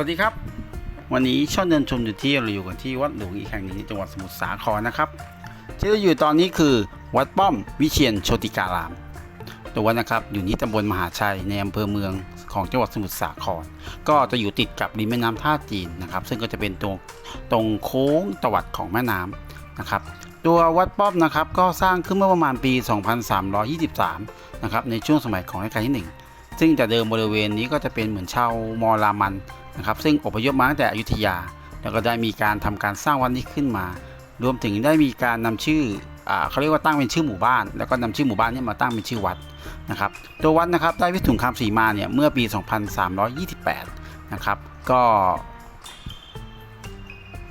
วัสดีครับ วันนี้ช่องเดินชมอยู่ที่เราอยู่กันที่วัดหลวงอีกแห่งหนึ่งในจังหวัดสมุทรสาครนะครับ ที่เราอยู่ตอนนี้คือวัดป้อมวิเชียนโชติการามตัววัดนะครับอยู่ที่ตำบลมหาชัยในอำเภอเมืองของจังหวัดสมุทรสาคร ก็จะอยู่ติดกับริมแม่น้ำท่าจีนนะครับ ซึ่งก็จะเป็นตรงตรงโค้งตวัดของแม่น้ำนะครับ ตัววัดป้อมนะครับก็สร้างขึ้นเมื่อประมาณปี 2323 นะครับในช่วงสมัยของรัชกาลที่ 1 ซึ่งแต่เดิมบริเวณนี้ก็จะเป็นเหมือนชาวมอรามันนะครับซึ่งอพยพมาตั้งแต่อยุธยา แล้วก็ได้มีการทำการสร้างวัดนี้ขึ้นมา รวมถึงได้มีการนำชื่ออเขาเรียกว่าตั้งเป็นชื่อหมู่บ้าน แล้วก็นำชื่อหมู่บ้านนี้มาตั้งเป็นชื่อวัดนะครับตัววัดนะครับได้วิถุงคำศรีมาเนี่ยเมื่อปี 2328 นะครับ ก็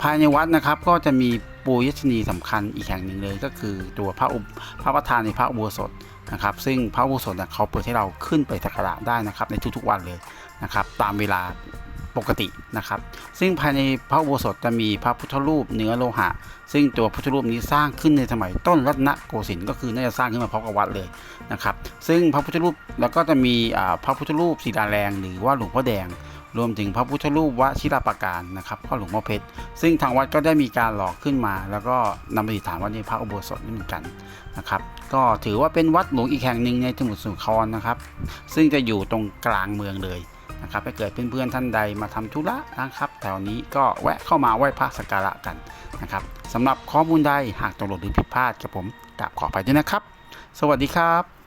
ภายในวัดนะครับก็จะมี ปูยชนีสำคัญอีกแห่งหนึ่งเลยก็คือตัวพระอุปพระประธานในพระอุโบสถนะครับ ซึ่งพระอุโบสถเนี่ยเขาเปิดให้เราขึ้นไปสักการะได้นะครับ ในทุกๆวันเลยนะครับ ตามเวลาปกตินะครับ ซึ่งภายในพระอุโบสถจะมีพระพุทธรูปเนื้อโลหะ ซึ่งตัวพุทธรูปนี้สร้างขึ้นในสมัยต้นรัตนโกสินทร์ก็คือน่าจะสร้างขึ้นมาพร้อมกับวัดเลยนะครับ ซึ่งพระพุทธรูปแล้วก็จะมีพระพุทธรูปศิลาแรงหรือว่าหลวงพ่อแดง รวมถึงพระพุทธรูปวชิรปาการนะครับพ่อหลวงพ่อเพชรซึ่งทางวัดก็ได้มีการหล่อขึ้นมา แล้วก็นำไปฐานวัดในพระอุโบสถนี่เหมือนกันนะครับ ก็ถือว่าเป็นวัดหลวงอีกแห่งหนึ่งในจังหวัดสมุทรสาครนะครับ ซึ่งจะอยู่ตรงกลางเมืองเลยนะครับถ้าเกิดเพื่อนๆท่านใดมาทำธุระนะครับแถวนี้ก็แวะเข้ามาไหว้พระสักการะกันนะครับสำหรับข้อมูลใดหากตกหล่นหรือผิดพลาดกับผมกราบขอไปด้วยนะครับ สวัสดีครับ